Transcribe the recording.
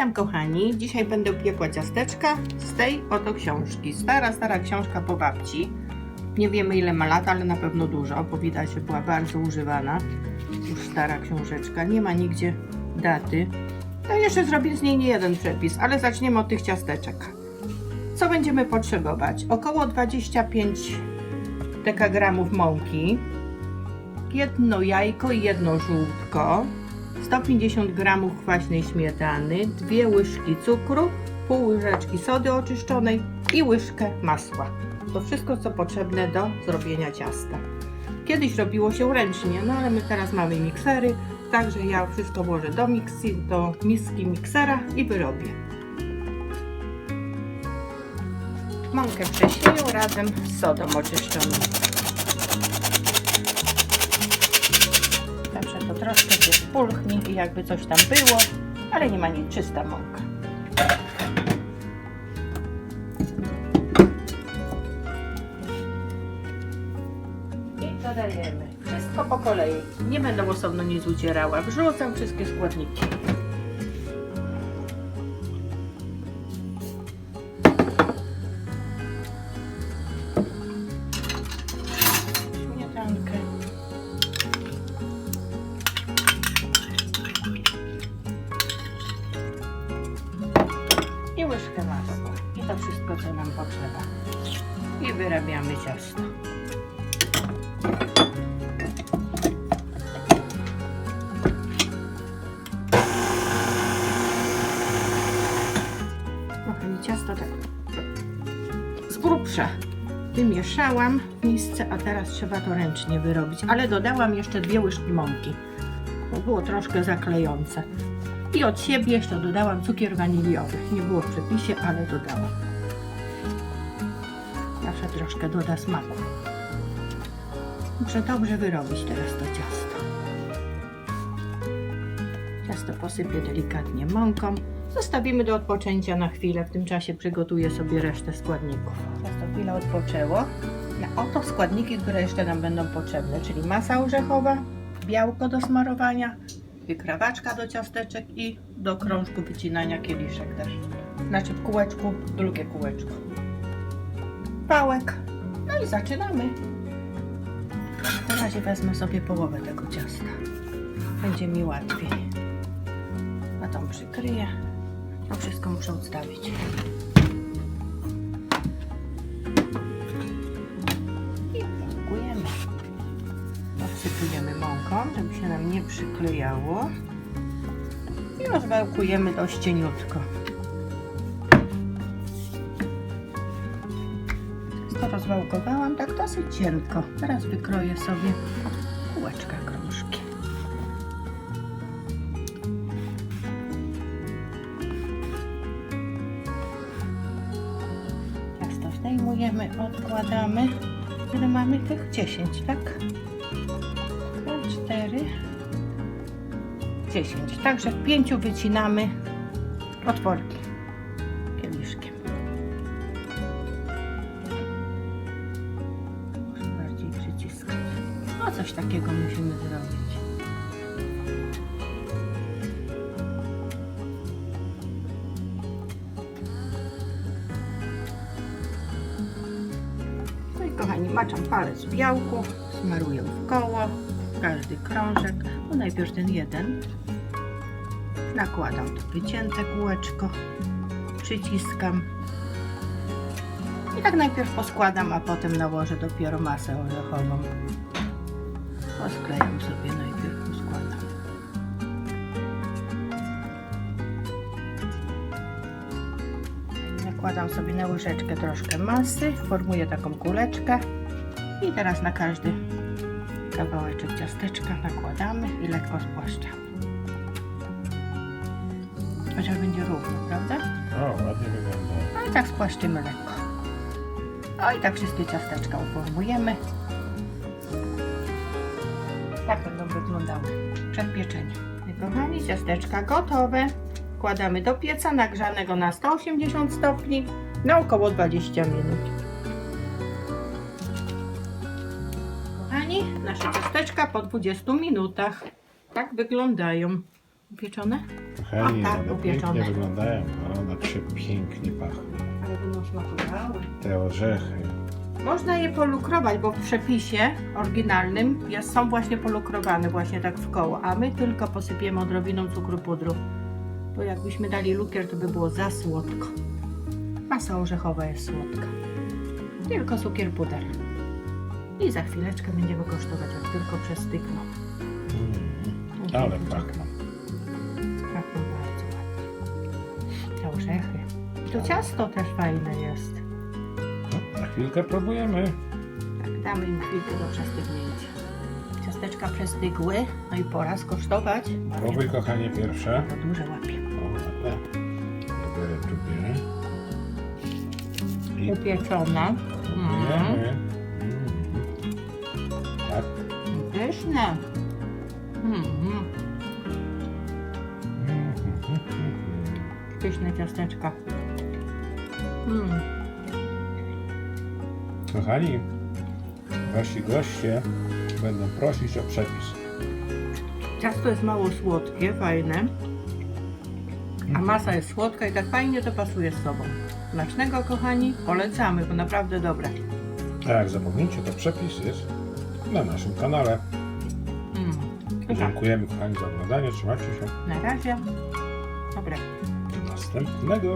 Witam kochani. Dzisiaj będę piekła ciasteczka z tej oto książki. Stara, stara książka po babci. Nie wiemy ile ma lat, ale na pewno dużo, bo widać, że była bardzo używana. Już stara książeczka. Nie ma nigdzie daty. No jeszcze zrobię z niej nie jeden przepis, ale zaczniemy od tych ciasteczek. Co będziemy potrzebować? Około 25 dekagramów mąki, jedno jajko i jedno żółtko, 150 g kwaśnej śmietany, dwie łyżki cukru, pół łyżeczki sody oczyszczonej i łyżkę masła. To wszystko, co potrzebne do zrobienia ciasta. Kiedyś robiło się ręcznie, no ale my teraz mamy miksery, także ja wszystko włożę do miksy, do miski miksera i wyrobię. Mąkę przesieję razem z sodą oczyszczoną. Troszkę się spulchni i jakby coś tam było, ale nie ma nic, czysta mąka. I dodajemy wszystko po kolei. Nie będę osobno nic ucierała. Wrzucam wszystkie składniki. Łyżkę masła. I to wszystko, co nam potrzeba. I wyrabiamy ciasto. Kochani, ciasto tak z grubsza wymieszałam w misce, a teraz trzeba to ręcznie wyrobić. Ale dodałam jeszcze dwie łyżki mąki, bo było troszkę zaklejące. I od siebie jeszcze dodałam cukier waniliowy. Nie było w przepisie, ale dodałam. Zawsze troszkę doda smaku. Muszę dobrze wyrobić teraz to ciasto. Ciasto posypię delikatnie mąką. Zostawimy do odpoczęcia na chwilę. W tym czasie przygotuję sobie resztę składników. Ciasto chwilę odpoczęło. Na oto składniki, które jeszcze nam będą potrzebne, czyli masa orzechowa, białko do smarowania, wykrawaczka do ciasteczek i do krążku wycinania kieliszek też. Znaczy w kółeczku, drugie kółeczko. Pałek. No i zaczynamy. Na razie wezmę sobie połowę tego ciasta. Będzie mi łatwiej. A tą przykryję. To wszystko muszę odstawić. Nie przyklejało. I rozwałkujemy dość cieniutko. To rozwałkowałam tak dosyć cienko. Teraz wykroję sobie kółeczka krążki. Ciasto zdejmujemy, odkładamy. Ile mamy tych? 10, tak? 4, 10. Także w pięciu wycinamy otworki kieliszkiem. Muszę bardziej przyciskać. No coś takiego musimy zrobić. No i kochani, maczam palec w białku, smaruję w koło, każdy krążek. No najpierw ten jeden. Nakładam to wycięte kółeczko, przyciskam. I tak najpierw poskładam, a potem nałożę dopiero masę orzechową. Posklejam sobie najpierw, poskładam. Nakładam sobie na łyżeczkę troszkę masy, formuję taką kuleczkę i teraz na każdy kawałeczek ciasteczka nakładamy i lekko spłaszczamy. Chociaż będzie równo, prawda? O, ładnie wygląda. No i tak spłaszczymy lekko. O i tak wszystkie ciasteczka uformujemy. Tak będą wyglądały przed pieczeniem. Kochani, ciasteczka gotowe. Wkładamy do pieca nagrzanego na 180 stopni na około 20 minut. Kochani, nasze ciasteczka po 20 minutach. Tak wyglądają. Upieczone? Kochani, A tak, one upieczone. pięknie wyglądają. One się pięknie pachną. Ale będą smakowały. Te orzechy. Można je polukrować, bo w przepisie oryginalnym jest, są właśnie polukrowane, właśnie tak w koło, a my tylko posypiemy odrobiną cukru pudru. Bo jakbyśmy dali lukier, to by było za słodko. Masa orzechowa jest słodka. Tylko cukier puder. I za chwileczkę będziemy kosztować, jak tylko przestygną. Mm, ale pachną. Pachną orzechy. To ciasto też fajne jest. No, za chwilkę próbujemy. Tak, damy im chwilkę do przestygnięcia. Ciasteczka przestygły, no i pora skosztować. Próbuj, kochanie, pierwsze. To duże łapie. O. Ja biorę drugie. I Upieczone. próbujemy. Mm. Tak. Pyszne. Mm, Mm, pyszne ciasteczka. Mm. Kochani, wasi goście będą prosić o przepis. Ciasto jest mało słodkie, fajne. A masa jest słodka i tak fajnie to pasuje z sobą. Smacznego, kochani, polecamy, bo naprawdę dobre. A jak zapomnicie, to przepis jest na naszym kanale. Mm. Pycha. Dziękujemy kochani za oglądanie. Trzymajcie się. Na razie. Dobre. Do następnego.